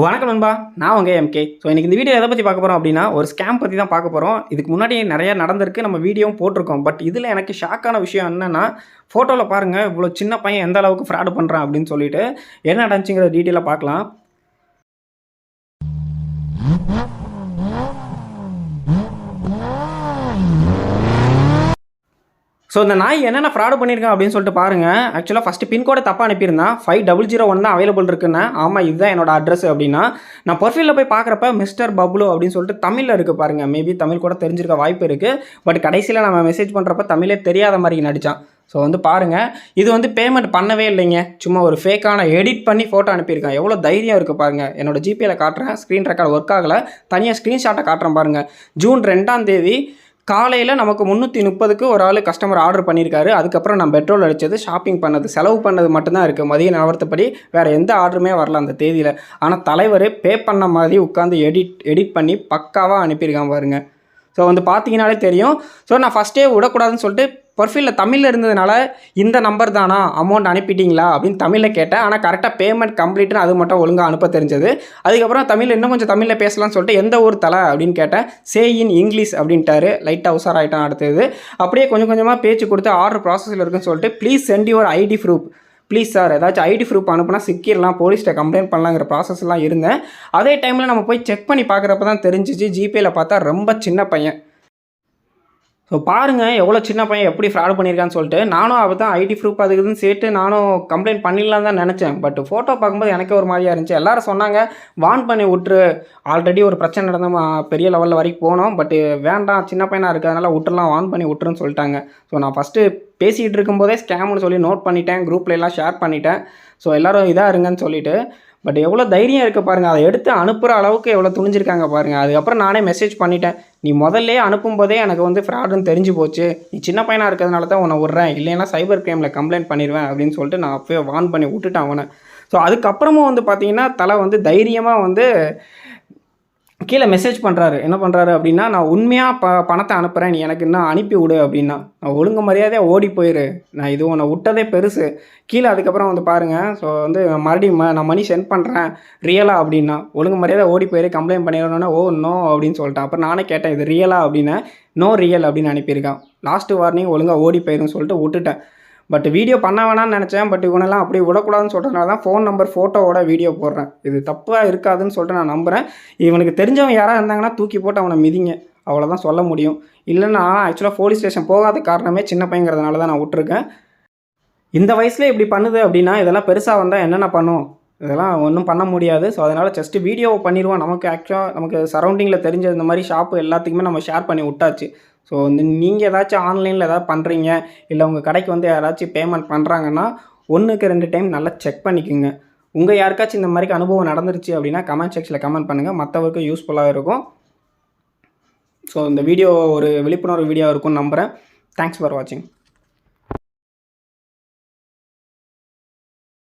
வணக்கம் நண்பா. நான் உங்கள் எம்கே ஸோ இன்றைக்கி இந்த வீடியோ எதை பற்றி பார்க்க போகிறோம் அப்படின்னா ஒரு ஸ்கேம் பற்றி தான் பார்க்க போகிறோம் இதுக்கு முன்னாடி நிறைய நடந்திருக்கு. நம்ம வீடியோவும் போட்டிருக்கோம். பட் இதில் எனக்கு ஷாக்கான விஷயம் என்னென்னா ஃபோட்டோவில் பாருங்கள் இவ்வளோ சின்ன பையன் எந்த அளவுக்கு ஃப்ராடு பண்ணுறான் அப்படின்னு சொல்லிட்டு என்ன நடந்துச்சுங்கிற டீட்டெயிலாக பார்க்கலாம். ஸோ இந்த நாய் என்னென்ன ஃப்ராடு பண்ணியிருக்கேன் அப்படின்னு சொல்லிட்டு பாருங்கள் ஆக்சுவலாக ஃபஸ்ட்டு பின்கோடை தப்பாக அனுப்பியிருந்தேன் ஃபைவ் டபுள் ஜீரோ ஒன் தான் அவைலபிள் இருக்குன்னு ஆமாம் இதுதான் என்னோட அட்ரஸ் அப்படின்னா நான் ப்ரொஃபைலில் போய் பார்க்குறப்ப மிஸ்டர் பப்ளு அப்படின்னு சொல்லிட்டு தமிழில் இருக்குது பாருங்கள் மேபி தமிழ் கூட தெரிஞ்சிருக்க வாய்ப்பு இருக்குது பட் கடைசியில் நம்ம மெசேஜ் பண்ணுறப்ப தமிழே தெரியாத மாதிரி நடித்தான் ஸோ வந்து பாருங்கள் இது வந்து பேமெண்ட் பண்ணவே இல்லைங்க. சும்மா ஒரு ஃபேக்கான எடிட் பண்ணி ஃபோட்டோ அனுப்பியிருக்கேன். எவ்வளோ தைரியம் இருக்குது பாருங்கள் என்னோடய ஜிபேயில் காட்டுறேன். ஸ்க்ரீன் ரெக்கார்ட் ஒர்க் ஆகலை. தனியாக ஸ்க்ரீன்ஷாட்டை காட்டுறேன் பாருங்கள் ஜூன் ரெண்டாம் தேதி காலையில் நமக்கு முந்நூற்றி முப்பதுக்கு ஒரு ஆள் கஸ்டமர் ஆர்டர் பண்ணியிருக்காரு அதுக்கப்புறம் நான் பெட்ரோல் அடித்தது ஷாப்பிங் பண்ணது செலவு பண்ணது மட்டும்தான் இருக்குது மதிய நிலவரத்தப்படி வேறு எந்த ஆர்டருமே வரல அந்த தேதியில். ஆனால் தலைவர் பே பண்ண மாதிரி உட்காந்து எடிட் எடிட் பண்ணி பக்காவாக அனுப்பியிருக்கான் பாருங்க. ஸோ வந்து பார்த்தீங்கனாலே தெரியும். ஸோ நான் ஃபஸ்ட்டே விடக்கூடாதுன்னு சொல்லிட்டு ப்ரொஃபைலில் தமிழில் இருந்ததுனால இந்த நம்பர் தானா? அமௌண்ட் அனுப்பிட்டீங்களா? அப்படின்னு தமிழில் கேட்டேன். ஆனால் கரெக்டாக பேமெண்ட் கம்ப்ளீட்னு அது மட்டும் ஒழுங்காக அனுப்ப தெரிஞ்சது. அதுக்கப்புறம் தமிழ் இன்னும் கொஞ்சம் தமிழில் பேசலாம்னு சொல்லிட்டு எந்த ஊர் தலை அப்படின்னு கேட்டேன். சே இன் இங்கிலீஷ் அப்படின்ட்டாரு. லைட்டாக உசார் ஆகிட்டான் அடுத்தது அப்படியே கொஞ்சம் கொஞ்சமாக பேச்சு கொடுத்து ஆர்டர் ப்ராசஸில் இருக்குன்னு சொல்லிட்டு please send your ID proof please sir ஏதாச்சும் ஐடி ப்ரூஃப் அனுப்புனா சிக்கிடலாம் போலீஸ்கிட்ட கம்ப்ளைண்ட் பண்ணலாங்கிற ப்ராசஸ்லாம் இருந்தேன். அதே டைமில் நம்ம போய் செக் பண்ணி பார்க்குறப்ப தான் தெரிஞ்சிச்சு ஜிபேயில் பார்த்தா ரொம்ப சின்ன பையன். ஸோ பாருங்கள் எவ்வளோ சின்ன பையன் எப்படி ஃப்ராட் பண்ணியிருக்கான்னு சொல்லிட்டு. நானும் அவள் தான் ஐடி ப்ரூஃப் அதுக்குதுன்னு சேர்த்து நானும் கம்ப்ளைண்ட் பண்ணிடலாம் தான் நினச்சேன். பட் ஃபோட்டோ பார்க்கும்போது எனக்கே ஒரு மாதிரியா இருந்துச்சு. எல்லோரும் சொன்னாங்க வான் பண்ணி விட்டுரு. ஆல்ரெடி ஒரு பிரச்சனை நடந்த பெரிய லெவலில் வரைக்கும் போனோம். பட் வேண்டாம் சின்ன பையனாக இருக்கிறதுனால விட்டுலாம் வான் பண்ணி விட்டுருன்னு சொல்லிட்டாங்க. ஸோ நான் ஃபஸ்ட்டு பேசிகிட்டு இருக்கும்போதே ஸ்கேம்னு சொல்லி நோட் பண்ணிட்டேன். குரூப்ல எல்லாம் ஷேர் பண்ணிட்டேன். ஸோ எல்லோரும் இதாக இருங்கன்னு சொல்லிட்டு. பட் எவ்வளோ தைரியம் இருக்குது பாருங்கள் அதை எடுத்து அனுப்புகிற அளவுக்கு எவ்வளோ துணிஞ்சிருக்காங்க பாருங்கள் அதுக்கப்புறம் நானே மெசேஜ் பண்ணிட்டேன். நீ முதல்ல அனுப்பும்போதே எனக்கு வந்து ஃப்ராடுன்னு தெரிஞ்சு போச்சு. நீ சின்ன பையனாக இருக்கிறதுனால தான் உன்னை விட்றேன். இல்லைன்னா சைபர் கிரைமில் கம்ப்ளைண்ட் பண்ணிடுவேன் அப்படின்னு சொல்லிட்டு நான் அப்போயே வார்ன் பண்ணி விட்டுட்டேன் அவனை. ஸோ அதுக்கப்புறமும் வந்து பார்த்தீங்கன்னா தலை வந்து தைரியமாக வந்து கீழே மெசேஜ் பண்ணுறாரு என்ன பண்ணுறாரு அப்படின்னா நான் உண்மையாக ப பணத்தை அனுப்புகிறேன் நீ எனக்கு இன்னும் அனுப்பி விடு அப்படின்னா. நான் ஒழுங்கு மரியாதையாக ஓடி போயிரு. நான் இது உன்னை விட்டதே பெருசு. கீழே அதுக்கப்புறம் வந்து பாருங்கள் ஸோ வந்து மறுபடியும் ம- நான் மணி சென்ட் பண்ணுறேன் ரியலாக அப்படின்னா. ஒழுங்கு மரியாதை ஓடி போயிரு. கம்ப்ளைண்ட் பண்ணிடணுன்னா ஓ நோ அப்படின்னு சொல்லிட்டேன் அப்புறம் நானே கேட்டேன் இது ரியலாக அப்படின்னா. நோ ரியல் அப்படின்னு அனுப்பியிருக்கான். லாஸ்ட்டு வார்னிங் ஒழுங்காக ஓடி போயிருன்னு சொல்லிட்டு விட்டுட்டேன். பட் வீடியோ பண்ண வேணாம்னு நினச்சேன். பட் இவனெல்லாம் அப்படி விடக்கூடாதுன்னு சொல்கிறதுனால தான் ஃபோன் நம்பர் ஃபோட்டோவோட வீடியோ போடுறேன். இது தப்பாக இருக்காதுன்னு சொல்லிட்டு நான் நம்புகிறேன் இவனுக்கு தெரிஞ்சவங்க யாராக இருந்தாங்கன்னா தூக்கி போட்டு அவனை மிதிங்க. அவ்வளோதான் சொல்ல முடியும். இல்லைன்னா ஆக்சுவலாக போலீஸ் ஸ்டேஷன் போகாத காரணமே சின்ன பையங்கிறதுனால தான் நான் விட்டுருக்கேன். இந்த வயசுல இப்படி பண்ணுது அப்படின்னா இதெல்லாம் பெருசாக வந்தால் என்னென்ன பண்ணும்? இதெல்லாம் ஒன்றும் பண்ண முடியாது. ஸோ அதனால் ஜஸ்ட் வீடியோ பண்ணிடுவோம். நமக்கு ஆக்சுவலாக நமக்கு சரௌண்டிங்கில் தெரிஞ்ச இந்த மாதிரி ஷாப்பு எல்லாத்துக்குமே நம்ம ஷேர் பண்ணி விட்டாச்சு. ஸோ வந்து நீங்கள் ஏதாச்சும் ஆன்லைனில் ஏதாவது பண்ணுறீங்க இல்லை உங்கள் கடைக்கு வந்து யாராச்சும் பேமெண்ட் பண்ணுறாங்கன்னா ஒன்றுக்கு ரெண்டு டைம் நல்லா செக் பண்ணிக்கோங்க. உங்கள் யாருக்காச்சும் இந்த மாதிரி அனுபவம் நடந்துருச்சு அப்படின்னா கமெண்ட் செக்ஷனில் கமெண்ட் பண்ணுங்கள் மற்றவருக்கும் யூஸ்ஃபுல்லாக இருக்கும். ஸோ இந்த வீடியோ ஒரு விழிப்புணர்வு வீடியோ இருக்கும்னு நம்புகிறேன் தேங்க்ஸ் ஃபார் வாட்சிங்